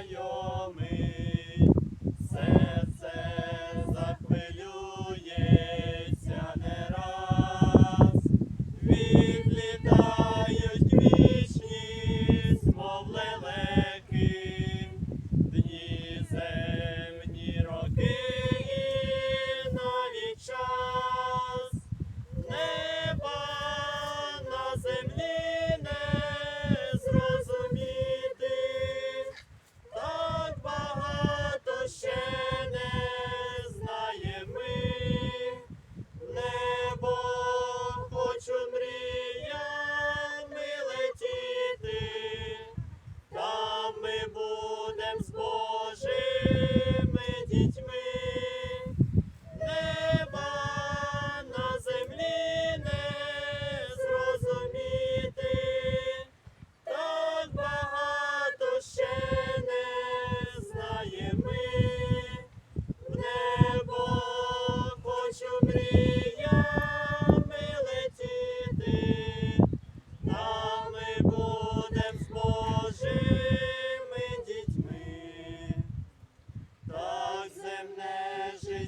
Señor.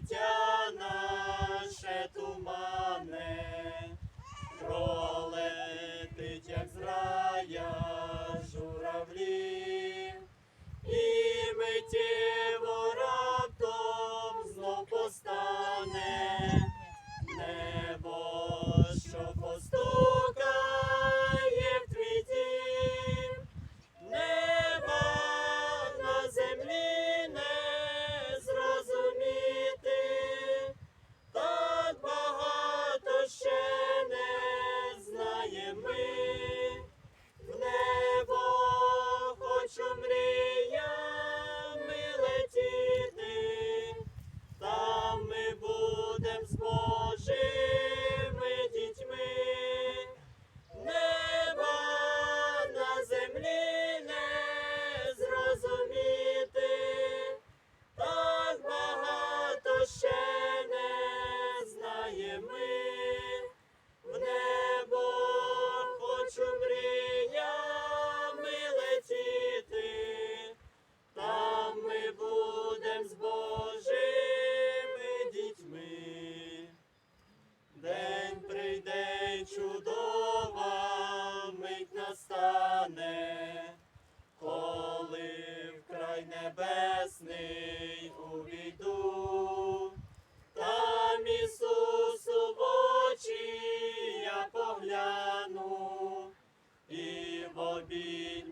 життя наше тумане, пролетить, як з рая журавлі, і миттєво раптом знов постане, небо що постука.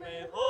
may.